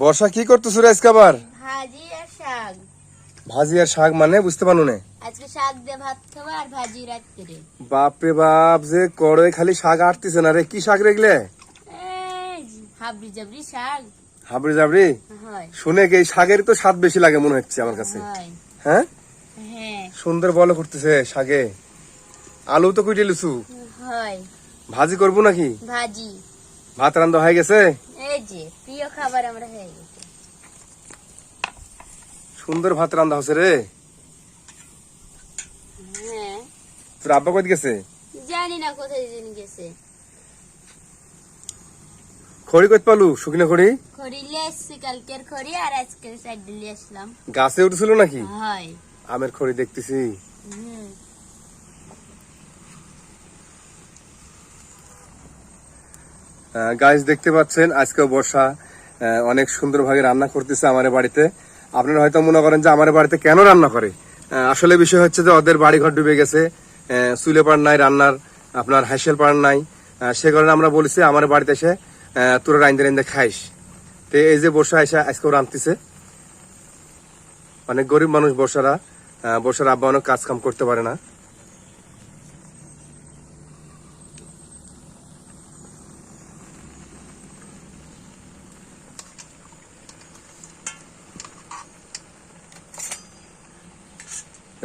বর্ষা কি করতেছো রে আজকে আবার? ভাজি আর শাক। ভাজি আর শাক মানে বুঝতে পারো না। আজকে শাক দিয়ে ভাত খাব আর ভাজি রাত্রে বাপরে বাপ যে কড়ে খালি শাক আটতেছে না রে কি শাক রেগলে হাবড়ি জাবড়ি শাক। হাবড়ি জাবড়ি? শুনে কি শাকের তো স্বাদ বেশি লাগে মনে হচ্ছে আমার কাছে। হ্যাঁ। হ্যাঁ? সুন্দর বল করতেছে শাকে। আলু তো কুইটে লিচু। ভাজি করব নাকি? ভাজি। ভাত রান্না হয়ে গেছে? এই যে প্রিয় খাবার আমরা হয়ে গেছে। সুন্দর ভাত রান্না হচ্ছে রে। হ্যাঁ। তোর আব্বা কই গেছে? জানি না কোথায় গেছে। খড়ি কই পালু? শুকনো খড়ি? খড়ি এসছি কালকের খড়ি আর আজকের সাইড লিয়ে আসলাম। গাছে উঠেছিল নাকি? হয়। আমের খড়ি দেখতেছি। হুম। গাছ দেখতে পাচ্ছেন আজকে বর্ষা অনেক সুন্দরভাবে রান্না করতেছে আমার বাড়িতে। আপনারা হয়তো মনে করেন যে আমার বাড়িতে কেন রান্না করে? আসলে বিষয় হচ্ছে যে ওদের বাড়ি ঘর ডুবে গেছে চুলে পাড় নাই রান্নার, আপনার হাইসেল পাড় নাই। সে কারণে আমরা বলেছি আমার বাড়িতে এসে তোরা রাইন্দে রাইন্দে খাইস। তো এই যে বর্ষা এসে আজকেও রাঁধতেছে। অনেক গরিব মানুষ বর্ষারা বর্ষার আব্বা অনেক কাজ কাম করতে পারে না।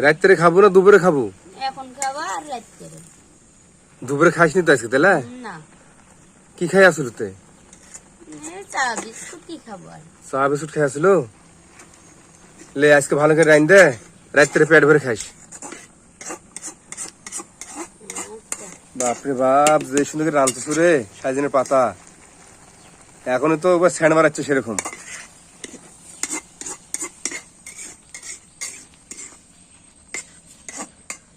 রাত্রে খাব না দুপুরে খাব? এখন খাব আর রাত্রে দুপুরে খাইসনি তো আজকে তাহলে না। কি খাই আসল তে? চা বিস্কুট কি খাব চা বিস্কুট খাই আসল? লে আজকে ভালো করে রাইন দে রাত্রে পেট ভরে খাইস। বাপরে বাপ যে সুন্দর করে রাঁধতেছ রে সাইজনের পাতা। এখনও তো এবার স্যান্ড মারাচ্ছে সেরকম।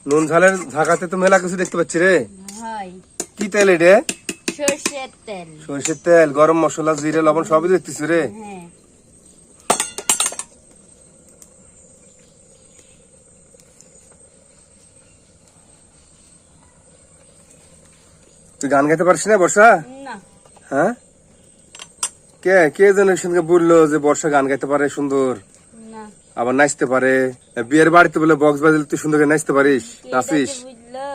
নুন ঝালের ঢাকাতে তো মেলা কিছু দেখতে পাচ্ছি রে। কি তেল এটা? সর্ষের তেল। সরষের তেল গরম মশলা জিরে লবণ সবই দেখতেছি রে। হ্যাঁ। তুই গান গাইতে পারছিস না বর্ষা? হ্যাঁ? কে কে যেন বলল যে বর্ষা গান গাইতে পারে সুন্দর। আবার নাচতে পারে। বিয়ের বাড়িতে বলে বক্স বাজালে তুই সুন্দর করে নাচতে পারিস নাচিস। যাতে বুঝলো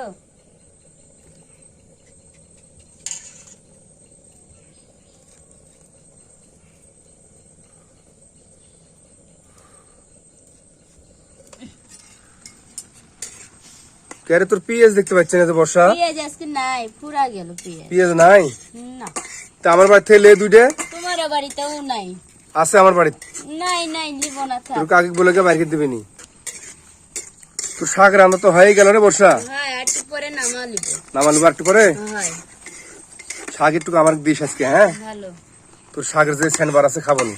কে রে তোর পিএস দেখতে পাচ্ছি না তো বর্ষা? পেঁয়াজ আজকে নাই পুরা গেল পেঁয়াজ পিএস নাই? না। তা আমার বাড়ি থেকে লে দুইটা। তোমার বাড়িতেও নাই। আছে আমার বাড়িতে। নাই নাই লিব না থাক। তোর কাকে বলে কে বাইরে দিবি নি তো শাক রান্না তো হয়ে গেল রে বর্ষা। হ্যাঁ একটু পরে নামা লিব নামালু একটু করে হ্যাঁ। শাক একটু আমার দিস আজকে হ্যাঁ? ভালো। তোর শাকের যে স্যান্ডবার আছে খাব নি।